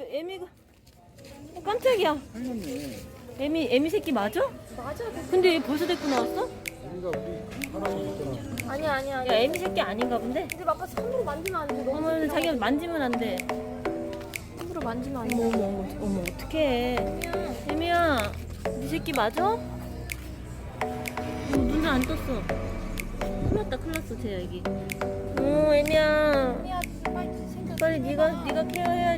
애미가 어, 깜짝이야. 살렸네. 애미 애미 새끼 맞아? 맞아. 근데 얘 벌써 데리고 나왔어? 우리가 우리 사람이 있잖아. 아니야 아니야. 야 아니야. 애미 새끼 아닌가 본데? 근데 아빠 손으로 만지면 안 돼. 너무 어머 자기가 만지면 안 돼. 손으로 만지면 안 돼. 어머 어머 어머 어떡해. 애미야 네 새끼 맞아? 어, 눈을 안 떴어. 큰일 났다 큰일 났어 쟤 여기. 어 애미야 아니야 빨리 생겨. 빨리 네가 네가 케어해야지 왜.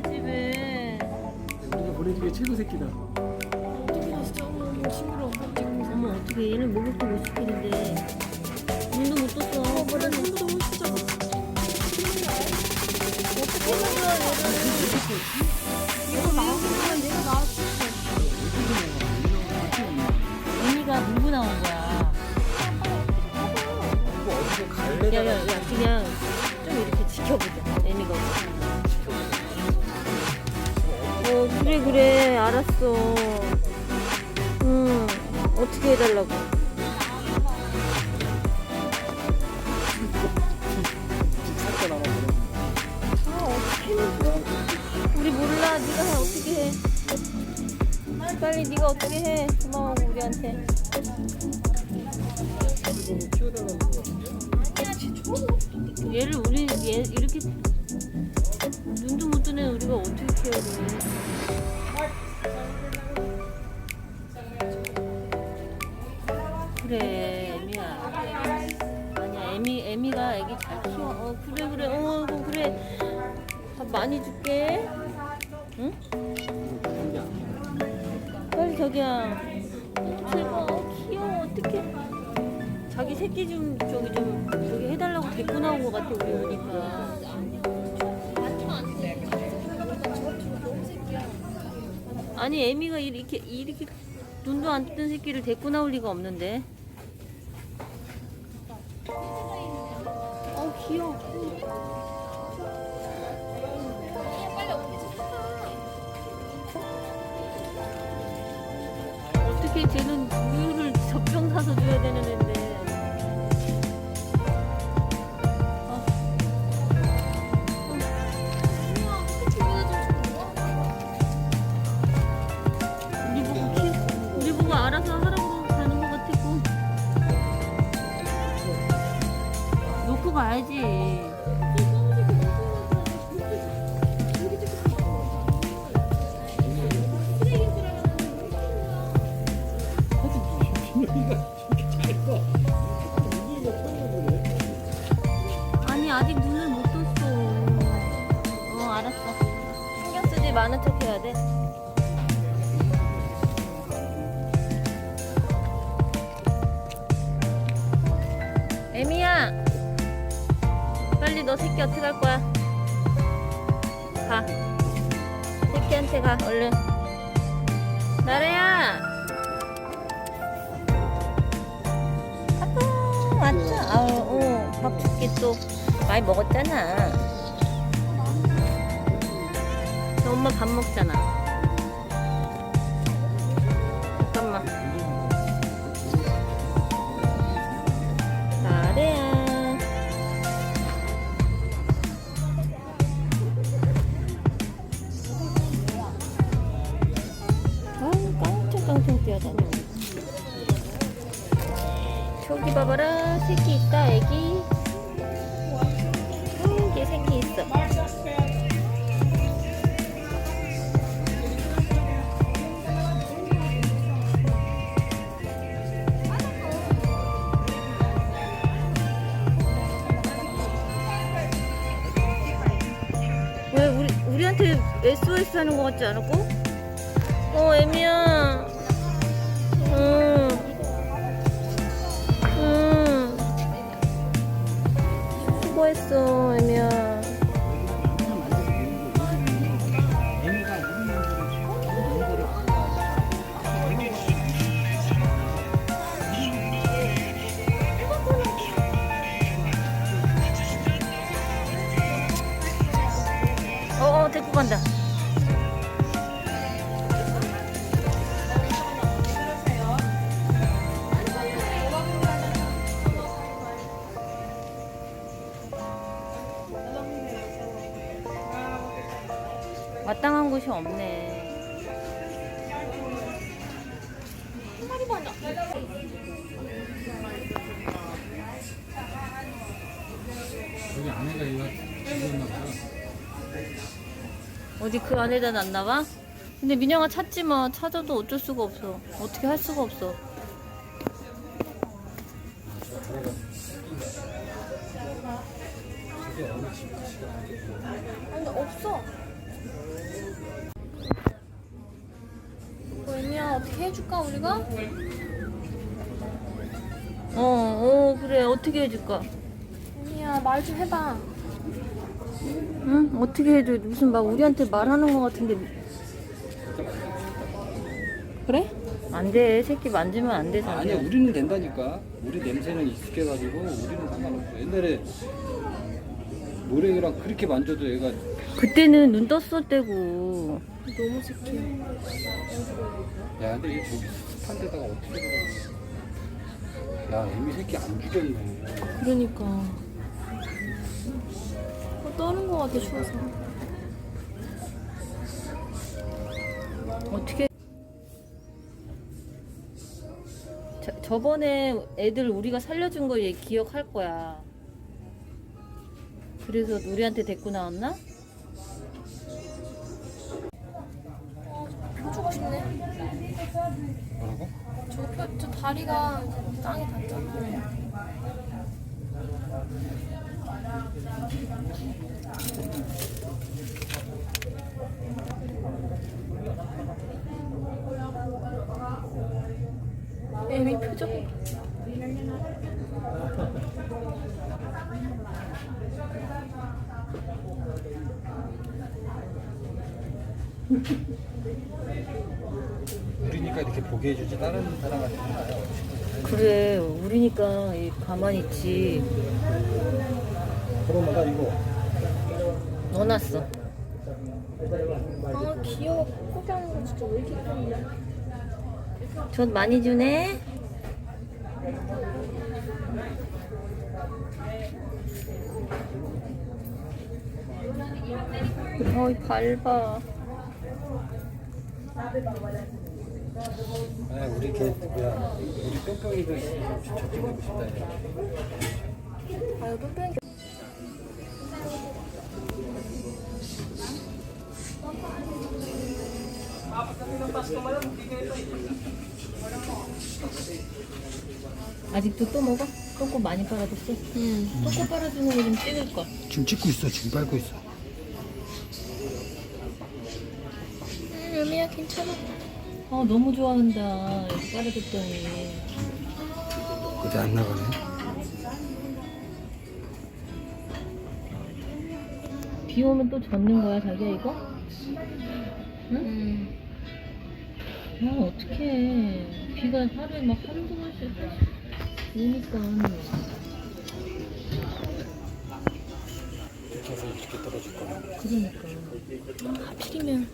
우리가 보내주기에 최고 새끼다. 어떻게 진짜 어머 어머 징그러워. 지금 어머 어떻게 얘는 목욕도 못 시키는데 눈도 못 떴어. 어 뭐래 손도 너무 진짜. 어떻게 얘를. 이거 나오면 내가 나왔을 애미가 물고 나온 거야. 야야야 그냥 그래 알았어. 응 어떻게 해달라고. 아 어떻게 해? 우리 몰라 네가 해 어떻게 해. 빨리 네가 어떻게 해. 고마워 우리한테. 얘를 우리 얘 이렇게 눈도 못 뜨는 우리가 어떻게 케어를 해? 그래 애미야. 아니야 애미 애미가 애기 잘 키워. 어 그래 그래. 어 어, 그래. 밥 많이 줄게. 응? 빨리 저기야. 어, 제발 어, 귀여워. 어떡해. 자기 새끼 좀 저기 좀 저기 해달라고 데리고 나온 것 같아 우리 오니까 아니 애미가 이렇게 이렇게 눈도 안 뜬 새끼를 데리고 나올 리가 없는데. 어 귀여워. 어떻게 쟤는 우유를 젖병 사서 줘야 되는 앤데 가야지. 아니 아직 눈을 못 떴어. 어 알았어. 신경 쓰지 많은 척 해야 돼. 에미야 빨리 너 새끼 어떻게 할 거야? 가. 새끼한테 가 얼른. 나래야! 아빠 왔다 아우 어, 밥 줄게 또 많이 먹었잖아. 너 엄마 밥 먹잖아 깡총깡총 뛰어다녀 저기 봐봐라 새끼 있다 애기 음, 얘 새끼 있어 왜 우리 우리한테 SOS 하는 것 같지 않았고? 어 애미야. 마땅한 곳이 없네. 한 마리 반다. 여기 안에가 이거 죽었나 봐. 어디 그 안에다 놨나 봐? 근데 민영아 찾지 마. 찾아도 어쩔 수가 없어. 어떻게 할 수가 없어. 아니 없어. 어, 해줄까 우리가? 어, 어, 그래. 어떻게 해줄까? 애미야 말 좀 해봐. 응? 어떻게 해줘? 무슨 막 우리한테 말하는 것 같은데. 그래? 안 돼. 새끼 만지면 안 되잖아. 아니야 우리는 된다니까. 우리 냄새는 익숙해가지고 우리는 상관없어. 옛날에 노랭이랑 그렇게 만져도 얘가 그때는 눈 떴을 때고. 너무 새끼. 야 근데 얘 저기 습한 데다가 어떻게 들어가? 야 애미 새끼 안 죽였네. 그러니까. 어, 떠는 거 같아 추워서. 어떻게. 저, 저번에 애들 우리가 살려준 거 얘 기억할 거야. 그래서 우리한테 데리고 나왔나? 표주고 싶네. 뭐라고? 저, 표, 저 다리가 땅에 닿잖아. 애미 표정. 우리니까 이렇게 보게 해주지 다른 사람한테 그래, 우리니까 이 가만히 있지. 그러면 나 이거 넣어놨어. 아 귀여워. 코끼 하는 거 진짜 왜 이렇게 귀엽냐. 전 많이 주네. 어이 밟아. 아 우리 걔 누구야 우리 뿅뿅이도 있으면 진짜 찍고 싶다 얘. 아유 뺑뺑이. 아직도 또 먹어? 똥꼬 많이 빨아줬어? 응. 똥꼬 빨아주는 거 좀 찍을 걸. 지금 찍고 있어 지금 밟고 있어 응, 애미야 괜찮아. 아 너무 좋아한다. 이렇게 빨아줬더니. 어디 안 나가네 비 오면 또 젖는 거야 자기야 이거? 응. 아 어떡해. 비가 하루에 막 한두 번씩 오니까. 이렇게 해서 이렇게 떨어질 거야 그러니까. 하필이면